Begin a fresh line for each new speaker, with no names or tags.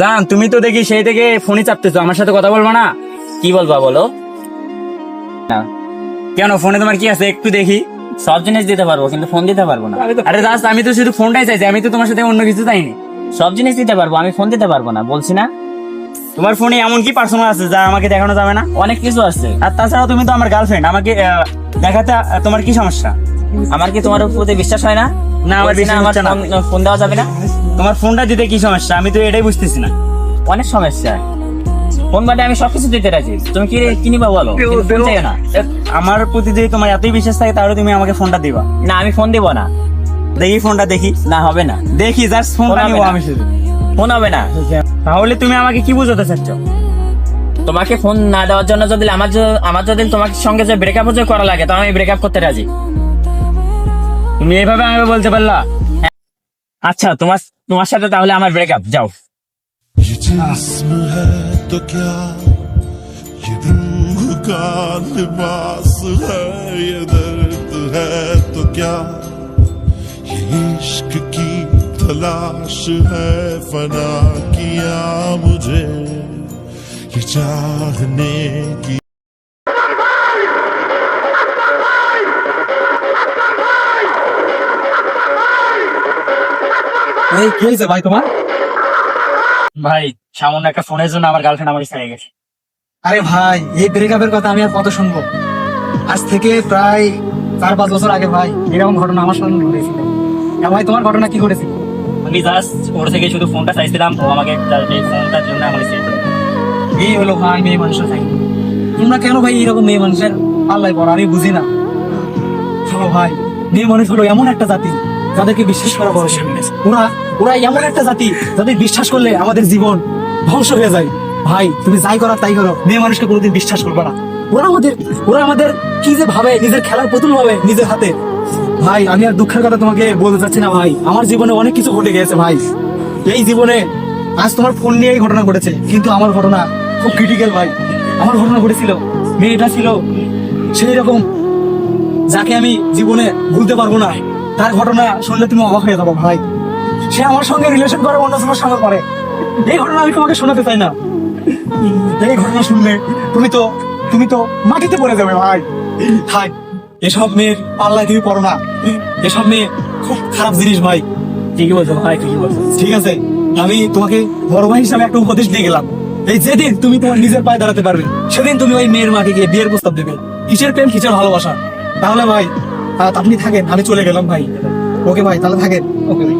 জান তুমি তো দেখি সেই থেকে ফোনই চাপতেছো আমার সাথে কথা বলব না?
কি বলবা বলো?
কেন ফোনে তোমার কি আছে? একটু দেখি।
সব জিনিস দিতে পারব কিন্তু ফোন দিতে পারব না।
আরে দাস আমি তো শুধু ফোনটাই চাইছি আমি তো তোমার সাথে অন্য কিছু চাইনি।
সব জিনিস দিতে পারব আমি ফোন দিতে পারব না বলছি না?
তোমার ফোনে এমন কি পার্সোনাল আছে যা আমাকে দেখানো যাবে না?
অনেক কিছু আছে।
আর তাছাড়া তুমি তো আমার গার্লফ্রেন্ড আমাকে দেখাতে তোমার কি সমস্যা?
আমার কি তোমার প্রতি বিশ্বাস হয় না?
না, আমার
না আমার ফোন- দেওয়া যাবে না।
তোমার ফোনটা দিতে কি সমস্যা? আমি তো এটাই বুঝতেছি না।
অনেক সমস্যা। ফোন বাদে আমি সবকিছু দিতে রাজি। তুমি কি কি নিবা বলো? না।
আমার প্রতি যদি তোমার এতই বিশ্বাস থাকে তাহলে তুমি আমাকে ফোনটা দিবা।
না আমি ফোন দিব না।
দেখি ফোনটা দেখি।
না হবে না।
দেখি জাস্ট ফোনটা
ফোন হবে না।
আমি শুধু।
ফোন হবে না।
তাহলে তুমি আমাকে কি বুঝাতে চাচ্ছ?
তোমাকে ফোন না দেওয়ার জন্য যদি আমার আমার যদি তোমার সঙ্গে যে ব্রেকআপ যে করা লাগে তাহলে আমি ব্রেকআপ করতে রাজি।
তুমি এইভাবে আমাকে বলতে পারলা
আচ্ছা তোমার তোমার সাথে তাহলে আমার ব্রেকআপ যাও
ये जिस्म है तो क्या ये रूह का लिबास है ये दर्द है तो क्या ये इश्क की तलाश है फना किया मुझे ये चाहने की
এই কি হয়েছে ভাই তোমার?
ভাই সামান্য একটা ফোনের জন্য আমার গার্লফ্রেন্ড আমাকে ছেড়ে গেছে।
আরে ভাই এই ব্রেকআপের কথা আমি আর কত শুনব? আজ থেকে প্রায় চার পাঁচ বছর আগে ভাই এরকম ঘটনা আমার সঙ্গে ঘটেছিল। ভাই তোমার ঘটনা কি ঘটেছিল?
আমি জাস্ট ওর থেকে শুধু ফোনটা চাইছিলাম ও আমাকে ফোনটার জন্য ছেড়ে
এই হলো ভাই মেয়ে মানুষের চাই তোমরা কেন ভাই এরকম মেয়ে মানুষের আল্লাহ পড়া? আমি বুঝি না। শোনো ভাই মেয়ে মানুষ হলো এমন একটা জাতি যাদেরকে বিশ্বাস করা বড় ওরা ওরা এমন একটা জাতি যাদের বিশ্বাস করলে আমাদের জীবন ধ্বংস হয়ে যায়। ভাই, তুমি যাই করো তাই করো, মেয়ে মানুষকে কোনোদিন বিশ্বাস করবে না। ওরা আমাদের ওরা আমাদের কি যে ভাবে, নিজের খেলার পুতুল ভাবে, নিজের হাতে। ভাই, আমি আর দুঃখের কথা তোমাকে বলতে চাচ্ছি না, ভাই। আমার জীবনে অনেক কিছু ঘটে গেছে ভাই। এই জীবনে আজ তোমার ফোন নিয়েই ঘটনা ঘটেছে, কিন্তু আমার ঘটনা খুব ক্রিটিক্যাল ভাই। আমার ঘটনা ঘটেছিল, মেয়েটা ছিল সেই রকম যাকে আমি জীবনে ভুলতে পারব না। তার ঘটনা শুনলে তুমি অবাক হয়ে যাব, ভাই। সে আমার সঙ্গে রিলেশন করে অন্য তোমার সঙ্গে করে। এই ঘটনা আমি তোমাকে শোনাতে চাই না। এই ঘটনা শুনলে তুমি তো তুমি তো মাটিতে পড়ে যাবে ভাই। থাক এসব মেয়ের পাল্লায় তুমি পড়ো না। এসব মেয়ে খুব খারাপ জিনিস ভাই।
ঠিকই বলছো ভাই ঠিকই বলছো।
ঠিক আছে আমি তোমাকে বড় ভাই হিসাবে একটা উপদেশ দিয়ে গেলাম। এই যেদিন তুমি তোমার নিজের পায়ে দাঁড়াতে পারবে সেদিন তুমি ওই মেয়ের মাকে গিয়ে বিয়ের প্রস্তাব দেবে। কিসের প্রেম কিসের ভালোবাসা? তাহলে ভাই আপনি থাকেন আমি চলে গেলাম ভাই। ওকে ভাই তাহলে থাকেন। ওকে ভাই।